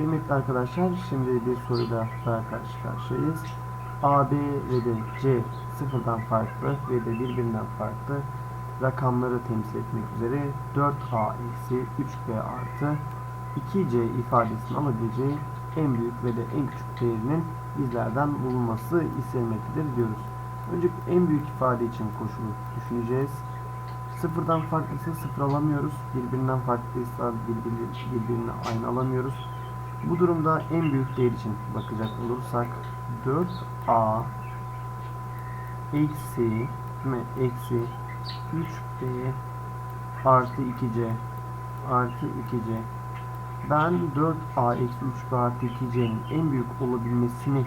Kıymetli arkadaşlar şimdi bir soruyla daha karşı karşıyayız. A, B ve de C sıfırdan farklı ve de birbirinden farklı rakamları temsil etmek üzere 4A eksi 3B artı 2C ifadesinin alabileceği en büyük ve de en küçük değerinin bizlerden bulunması istenmektedir diyoruz. Önce en büyük ifade için koşulu düşüneceğiz. Sıfırdan farklıysa sıfır alamıyoruz. Birbirinden farklıysa birbiri, birbirine aynı alamıyoruz. Bu durumda en büyük değer için bakacak olursak 4a eksi eksi 3b artı 2c artı 2c ben 4a eksi 3b artı 2c'nin en büyük olabilmesini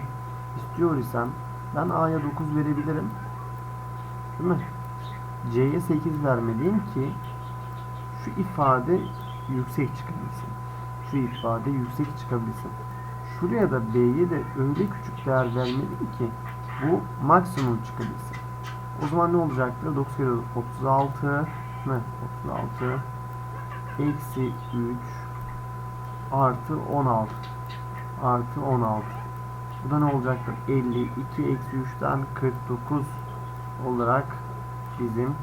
istiyor isem ben a'ya 9 verebilirim. Değil mi? c'ye 8 vermeliyim ki şu ifade yüksek çıkabilsin şu ifade yüksek çıkabilsin. Şuraya da B'ye de öyle küçük değer vermeliyim ki bu maksimum çıkabilsin. O zaman ne olacaktır? 9 kere 36 ne? 36 eksi 3 artı 16 artı 16 bu da ne olacaktır? 52 eksi 3'ten 49 olarak bizim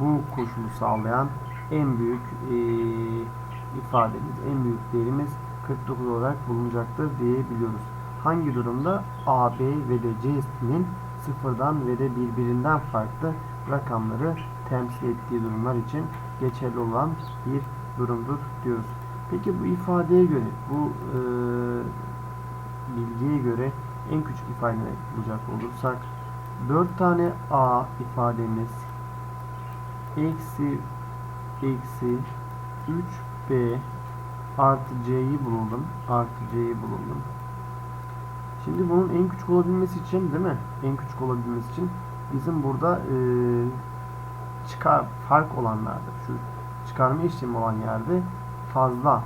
bu koşulu sağlayan en büyük ee, ifademiz, en büyük değerimiz 49 olarak bulunacaktır diyebiliyoruz. Hangi durumda A, B ve de C'nin sıfırdan ve de birbirinden farklı rakamları temsil ettiği durumlar için geçerli olan bir durumdur diyoruz. Peki bu ifadeye göre, bu e, bilgiye göre en küçük ifadeyi bulacak olursak 4 tane A ifademiz eksi eksi 3 B artı C'yi bulalım. Artı C'yi bulalım. Şimdi bunun en küçük olabilmesi için değil mi? En küçük olabilmesi için bizim burada e, çıkar fark olanlarda şu çıkarma işlemi olan yerde fazla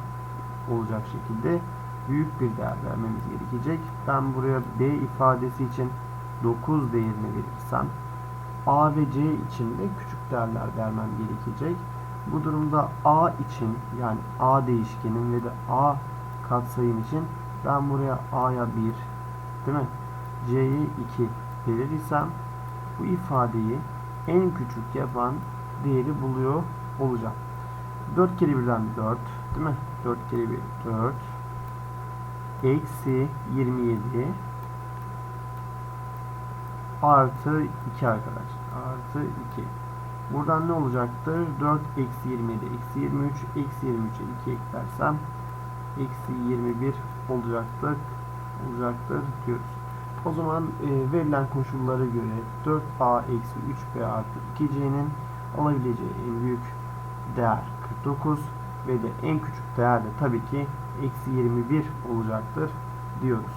olacak şekilde büyük bir değer vermemiz gerekecek. Ben buraya B ifadesi için 9 değerini verirsem A ve C için de küçük değerler vermem gerekecek. Bu durumda A için yani A değişkenin ve de A katsayım için ben buraya A'ya 1 değil mi? C'ye 2 verir isem bu ifadeyi en küçük yapan değeri buluyor olacağım. 4 kere 1'den 4 değil mi? 4 kere 1 4 eksi 27 artı 2 arkadaşlar. Artı 2. Buradan ne olacaktır? 4 eksi 27 eksi 23 eksi 23'e 2 eklersem eksi 21 olacaktır. Olacaktır diyoruz. O zaman e, verilen koşullara göre 4a eksi 3b artı 2c'nin alabileceği en büyük değer 49 ve de en küçük değer de tabii ki eksi 21 olacaktır diyoruz.